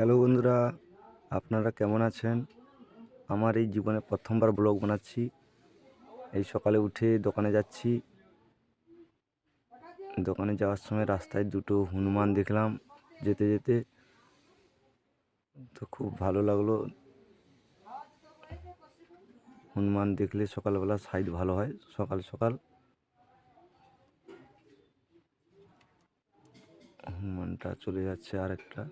Hello বন্ধুরা, আপনারা কেমন আছেন? আমার এই জীবনে প্রথমবার ব্লগ বানাচ্ছি। এই সকালে উঠে দোকানে যাচ্ছি। দোকানে যাওয়ার সময় রাস্তায় দুটো হনুমান দেখলাম যেতে যেতে। তো খুব ভালো লাগল। হনুমান দেখলে সকালবেলা সাইড ভালো হয়, সকাল সকাল। হনুমানটা চলে যাচ্ছে আরেকটা।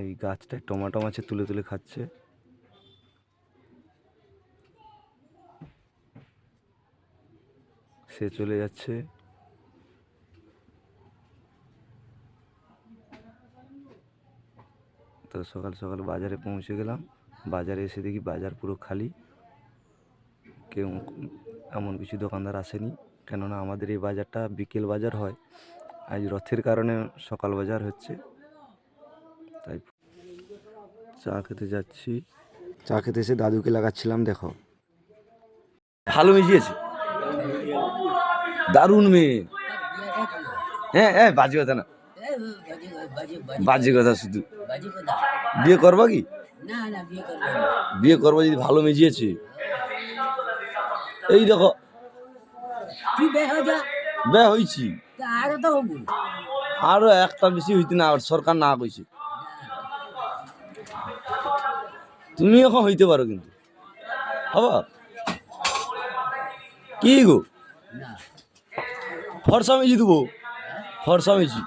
এই গাছটায় টমাটো মাছে তুলে তুলে খাচ্ছে। সে চলে যাচ্ছে। তো সকাল সকাল বাজারে পৌঁছে গেলাম। বাজারে এসে দেখি বাজার পুরো খালি। কেউ এমন কিছু দোকানদার আসেনি। কেননা আমাদের এই বাজারটা বিকেল বাজার হয়। আজ রথের কারণে সকাল বাজার হচ্ছে। তাই চা খেতে যাচ্ছি। চা খেতে এসে দাদুকে লাগাচ্ছিলাম দেখো। ভালো মিশিয়েছে। দারুণ মেয়ে। হ্যাঁ হ্যাঁ বাজে কথা না। বাজে কথা শুধু। বিয়ে করব কি? না না বিয়ে করব না। বিয়ে করব যদি ভালো মিজিয়েছে এই দেখো। হয়ে বে হয়েছি আরও তো হব। একটা বেশি হইতে না আর সরকার না কইছে। তুমি এখন হইতে পারো কিন্তু। হবা কি গো? ফর্সা মিছি দেবো। ফর্সা মিছি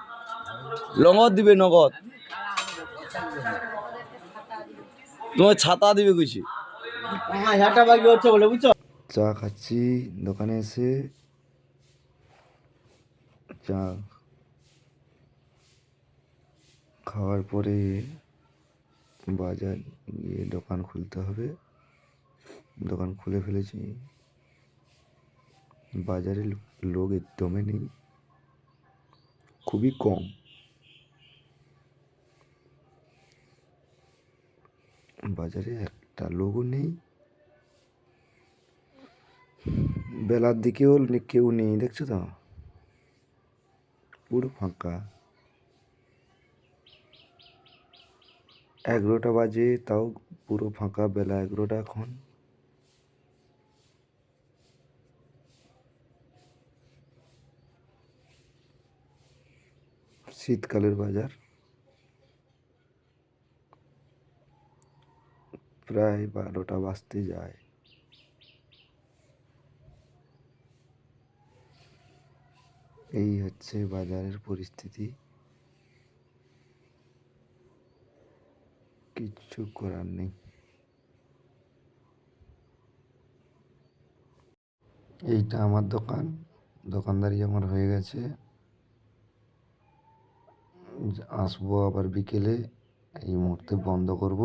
নগদ দিবে নগদ। তোমার ছাতা দিবে কইছে। হাঁটা বাকি বুঝছ? চা খাচ্ছি দোকানে এসে। চা খাওয়ার পরে বাজার গিয়ে দোকান খুলতে হবে। দোকান খুলে ফেলেছি। বাজারে লোক একদমই নেই। খুবই কম। বাজারে একটা লোকও নেই। বেলার দিকেও কেউ নেই, দেখছ তো? পুরো ফাঁকা। এগারোটা বাজে, তাও পুরো ফাঁকা বেলা এগারোটা এখন। শীতকালের বাজার। প্রায় বারোটা বাজতে যায়। এই হচ্ছে বাজারের পরিস্থিতি। কিচ্ছু করার নেই। এইটা আমার দোকান। দোকানদারি আমার হয়ে গেছে। আসব আবার বিকেলে। এই মুহূর্তে বন্ধ করব।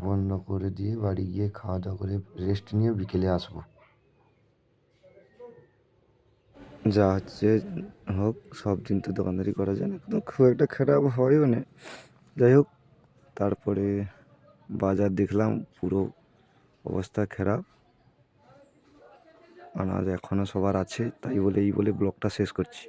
বন্ধ করে দিয়ে বাড়ি গিয়ে খাওয়া দাওয়া করে রেস্ট নিয়ে বিকেলে আসব। যা হচ্ছে হোক, সব দিন তো দোকানদারি করা যায় না। কিন্তু খুব একটা খারাপ হয়ও না। যাই হোক তারপরে বাজার দেখলাম, পুরো অবস্থা খারাপ। আনাজ এখনও সবার আছে, তাই বলে এই বলে ব্লগটা শেষ করছি।